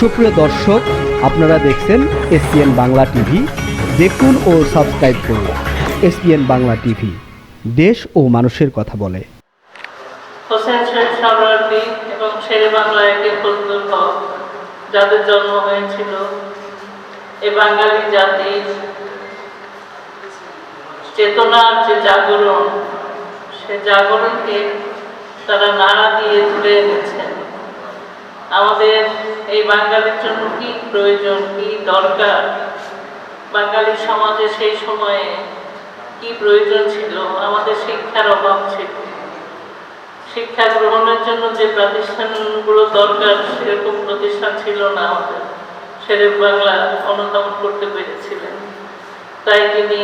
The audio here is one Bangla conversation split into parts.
সুপ্রিয় দর্শক, আপনারা দেখছেন এসপিএন বাংলা টিভি। দেখুন ও সাবস্ক্রাইব করুন এসপিএন বাংলা টিভি। দেশ ও মানুষের কথা বলে। হোসেন শেখ সরওয়ার্দী এবং শেরে বাংলা একে ফজলুল হক, যাদের জন্ম হয়েছিল এ বাঙালি জাতির চেতনার যে জাগরণ, সে জাগরণকে তারা নাড়া দিয়ে তুলে বাঙালির জন্য কি প্রয়োজন, কি দরকার? বাঙালি সমাজে সেই সময়ে কি প্রয়োজন ছিল? আমাদের শিক্ষার অভাব ছিল। শিক্ষা গ্রহণের জন্য যে প্রতিষ্ঠানগুলো দরকার, সেরকম প্রতিষ্ঠান ছিল না আমাদের। শেরেফ বাংলা অনুধাবন করতে পেরেছিলেন। তাই তিনি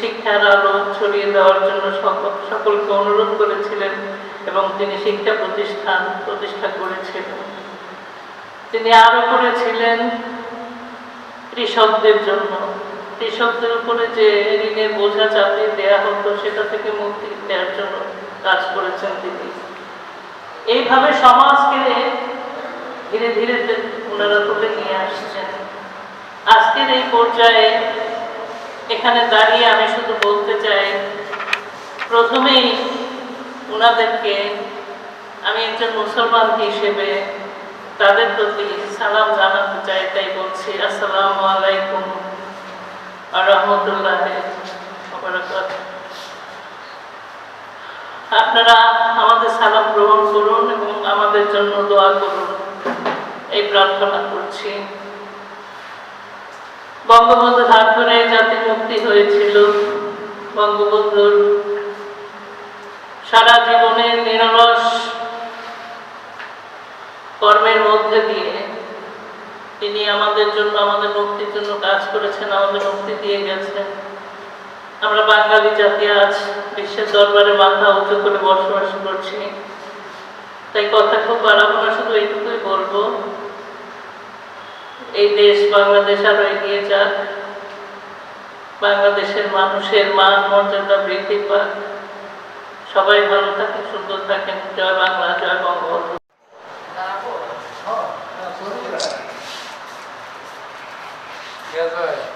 শিক্ষার আলো ছড়িয়ে দেওয়ার জন্য সকল সকলকে অনুরোধ করেছিলেন এবং তিনি শিক্ষা প্রতিষ্ঠান প্রতিষ্ঠা করেছিলেন। তিনি আরও করেছিলেন কৃষকদের জন্য। কৃষকদের উপরে যে ঋণের বোঝা চাপিয়ে দেওয়া হতো, সেটা থেকে মুক্তি দেওয়ার জন্য কাজ করেছেন তিনি। এইভাবে সমাজকে ধীরে ধীরে ওনারা তুলে নিয়ে আসছেন। আজকের এই পর্যায়ে এখানে দাঁড়িয়ে আমি শুধু বলতে চাই, প্রথমেই ওনাদেরকে আমি একজন মুসলমান হিসেবে তাদের প্রতি সালাম জানাতে চাই, তাই বলছি, আসসালামু আলাইকুম রহমতুল্লাহ আপনারা আমাদের সালাম গ্রহণ করুন এবং আমাদের জন্য দোয়া করুন। এই প্রার্থনা করছি। বঙ্গবন্ধুর হাত ধরে জাতি মুক্তি হয়েছিল। বঙ্গবন্ধুর সারা জীবনের নিরলস কর্মের মধ্যে দিয়ে তিনি আমাদের জন্য, আমাদের মুক্তির জন্য কাজ করেছেন, আমাদের মুক্তি দিয়ে গেছেন। আমরা বাঙালি জাতি আজ বিশ্বের দরবারে মাথা উঁচু করে বসবাস করছি। তাই কথা খুব বাড়াবো না, শুধু এইটুকুই বলব। এই দেশ বাংলাদেশ আরও এগিয়ে যাক। বাংলাদেশের মানুষের মান, মর্যাদা বৃদ্ধি পাক। সবাই ভালো থাকেন, সুন্দর থাকেন। জয় বাংলা, জয় বঙ্গবন্ধু। যায়